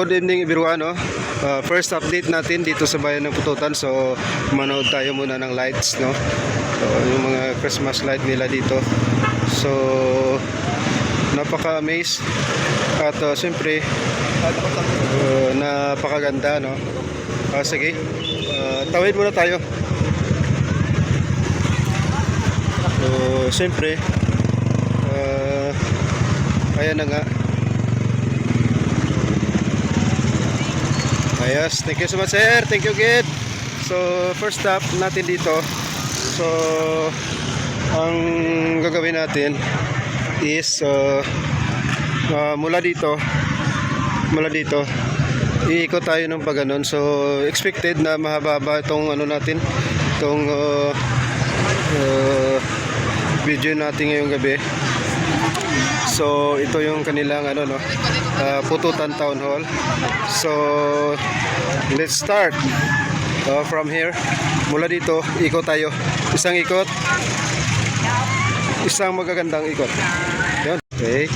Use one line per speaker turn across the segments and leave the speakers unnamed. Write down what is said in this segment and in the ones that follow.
Good evening everyone. No? Uh, first update natin dito sa bayan ng Pututan. So, manood tayo muna ng lights. No? So, yung mga Christmas light nila dito. So, napaka-amaze. At uh, siyempre, uh, napakaganda. No? Ah, sige, uh, tawid muna tayo. So, siyempre, uh, ayan na nga. Ayos, thank you so much sir. Thank you Gid. So, first stop natin dito. So, ang gagawin natin is uh, uh, mula dito mula dito iikot tayo ng pagganon. So, expected na mahaba itong ano natin itong uh, uh, video natin ngayong gabi. So, ito yung kanilang ano no, uh, Pututan Town Hall. So, let's start. Uh, from here, mula dito, ikot tayo. Isang ikot. Isang magagandang ikot. Yun. Okay.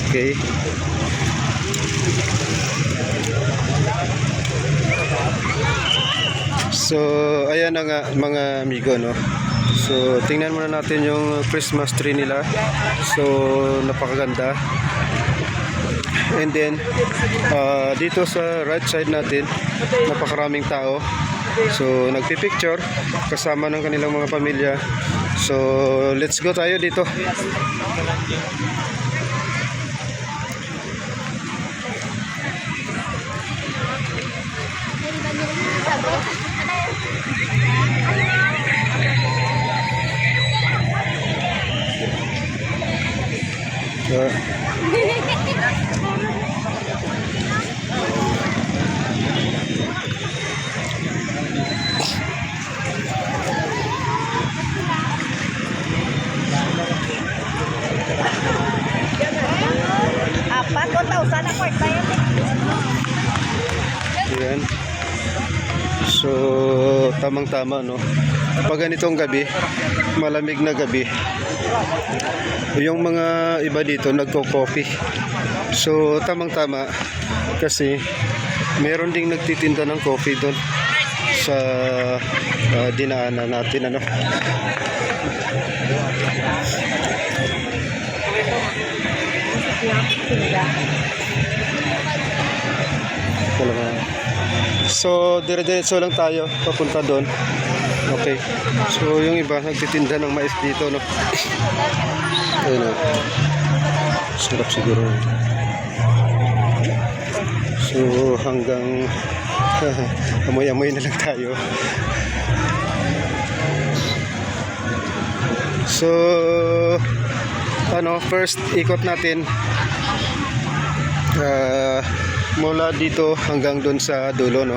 Okay. So, ayan na nga mga amigo, no? So, tingnan muna natin yung Christmas tree nila. So, napakaganda. And then, uh, dito sa right side natin, napakaraming tao. So, nagpipicture kasama ng kanilang mga pamilya. So, let's go tayo dito. Tamang-tama, no? Pag ganitong gabi, malamig na gabi, yung mga iba dito nagko-coffee. So, tamang-tama kasi meron ding nagtitinda ng coffee doon sa ah, dinaanan natin, ano? Talaga. So, dire-diretso lang tayo papunta doon. Okay. So, yung iba nagtitinda ng mais dito, no? Ayun, no? Sarap siguro. So, hanggang amoy-amoy na lang tayo. So, ano, first ikot natin Ah, mula dito hanggang doon sa dulo no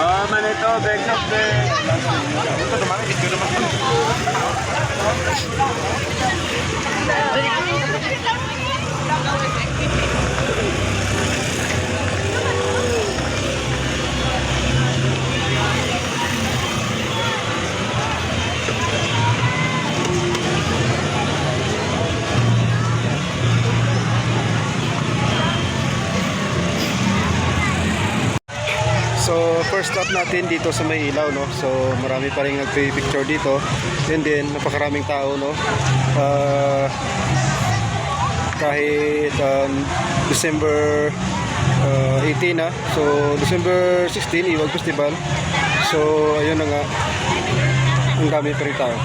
Ah, manito, bag of bag. Ito naman, ito naman.
Stop natin dito sa may ilaw no. So marami pa rin nagpi-picture dito. And then napakaraming tao no. Ah, kahit um, December uh, 18 na. So December 16 Iwag Festival. So ayun na nga. Ang dami pa rin tao.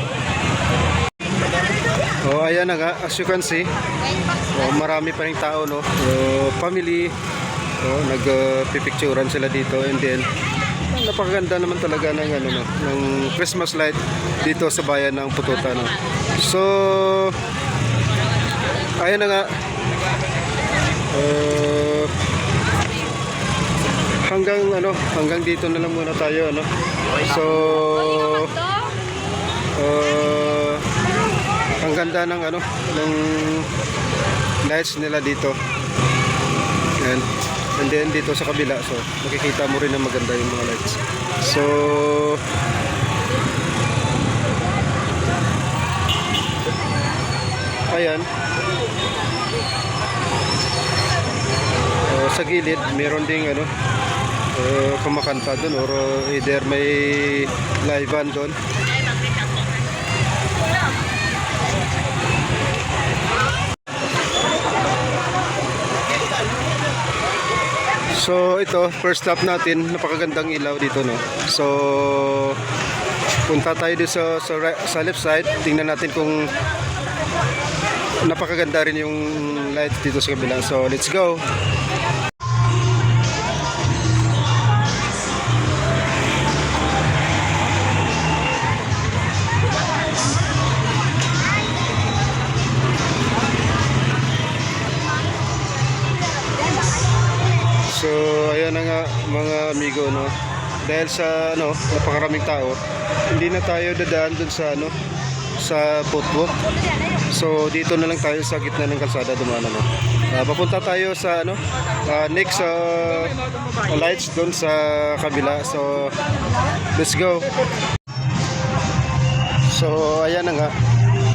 Oh, ayan na nga, as you can see, oh, marami pa rin tao, no? So, family, oh, nagpipicturan sila dito and then napakaganda naman talaga ng ano no, ng Christmas light dito sa bayan ng Pututa no. So ayan na nga. Uh, hanggang ano, hanggang dito na lang muna tayo ano. So uh, ang ganda ng ano ng lights nila dito. Ayan. And then dito sa kabila, so makikita mo rin na maganda yung mga lights. So, ayan. Uh, sa gilid, meron ding ano, uh, kumakanta doon or uh, either may live band doon. So ito, first stop natin, napakagandang ilaw dito no. So punta tayo dito sa, sa, right- sa left side, tingnan natin kung napakaganda rin yung lights dito sa kabila. So let's go. Dahil sa ano, napakaraming tao, hindi na tayo dadaan dun sa ano, sa footwalk. So, dito na lang tayo sa gitna ng kalsada dumaan ano. Ah, papunta tayo sa ano, ah, next uh, lights doon sa kabila. So, let's go. So, ayan na nga.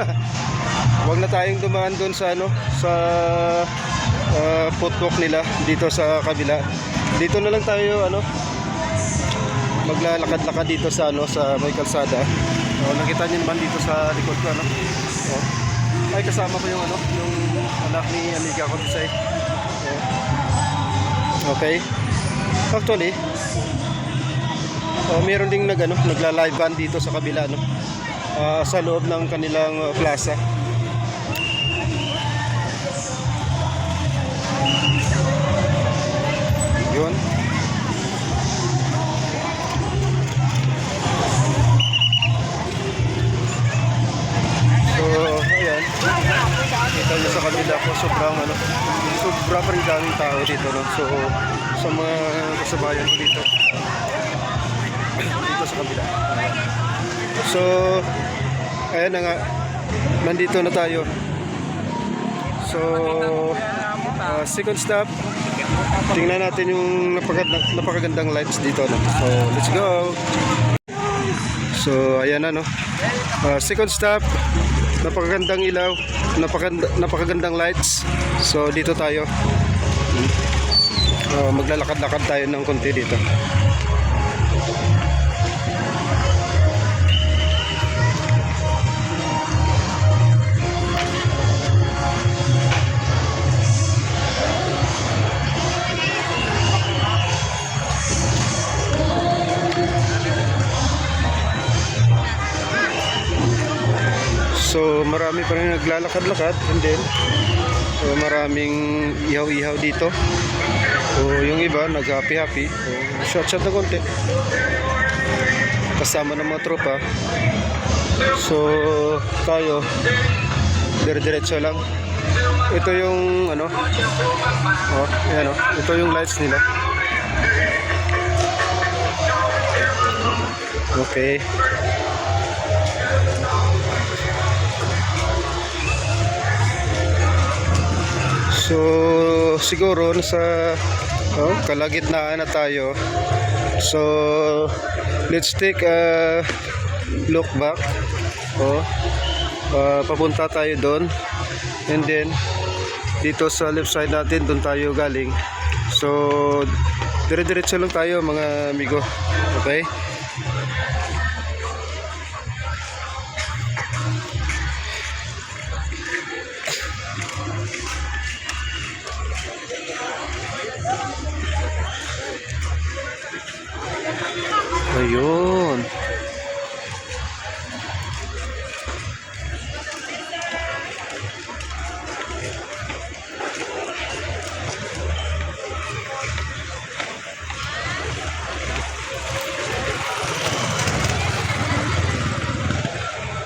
Huwag na tayong dumaan doon sa ano, sa uh, footwalk nila dito sa kabila. Dito na lang tayo ano maglalakad-lakad dito sa ano sa may kalsada. Oh, nakita niyo naman dito sa likod ko ano. Oh. Ay kasama ko yung ano, yung anak ni amiga ko sa oh. Okay. Actually, oh, meron ding nag ano, nagla-live band dito sa kabila no. Ah, sa loob ng kanilang uh, plaza. Yun. Kita nyo sa kabila ko, sobrang ano, sobrang rin daming tao dito, no? So, sa mga kasabayan ko dito. dito sa kabila. So, ayan na nga. Nandito na tayo. So, uh, second stop. Tingnan natin yung napakagandang, napakagandang lights dito. No? So, let's go. So, ayan na, no? Uh, second stop. Napakagandang ilaw. Napakaganda, napakagandang lights. So, dito tayo. Uh, maglalakad-lakad tayo ng konti dito. Marami pa rin naglalakad-lakad and then so, maraming ihaw-ihaw dito. So yung iba nag-happy-happy. So, shot-shot na konti. Kasama ng mga tropa. So tayo dire-diretso lang. Ito yung ano Oh, ayan oh. Ito yung lights nila. Okay. So, siguro nasa oh, kalagitnaan na tayo. So, let's take a look back. Oh, ah, papunta tayo doon. And then, dito sa left side natin, doon tayo galing. So, dire-diretso lang tayo mga amigo. Okay? Ayun.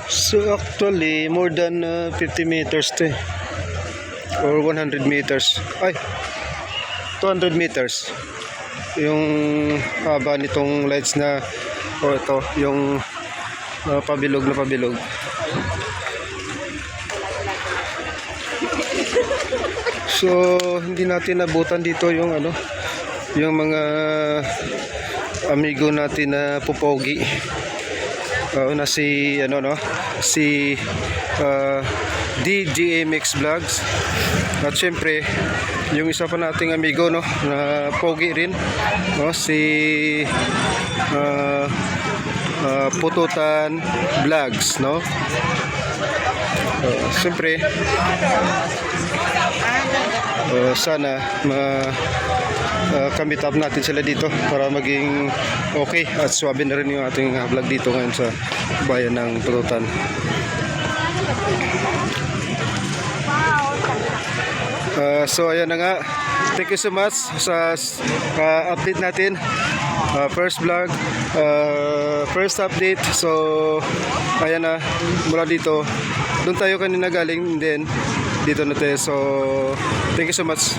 So actually, more than uh, 50 meters to eh. Or 100 meters. Ay, 200 meters. Yung haba nitong lights na o ito, yung uh, pabilog na pabilog. So, hindi natin nabutan dito yung ano, yung mga amigo natin na pupogi. Oo, na si ano no, si uh, DGMX Vlogs. At syempre, yung isa pa nating amigo no, na pogi rin, no, si uh, uh, Pututan Vlogs, no. Uh, syempre, uh, sana ma uh, kamit up natin sila dito para maging okay at swabe na rin yung ating vlog dito ngayon sa bayan ng Pututan. Uh, so ayan na nga. Thank you so much sa uh, update natin. Uh, first vlog, uh, first update. So ayan na mula dito. Doon tayo kanina galing then dito na tayo. So thank you so much.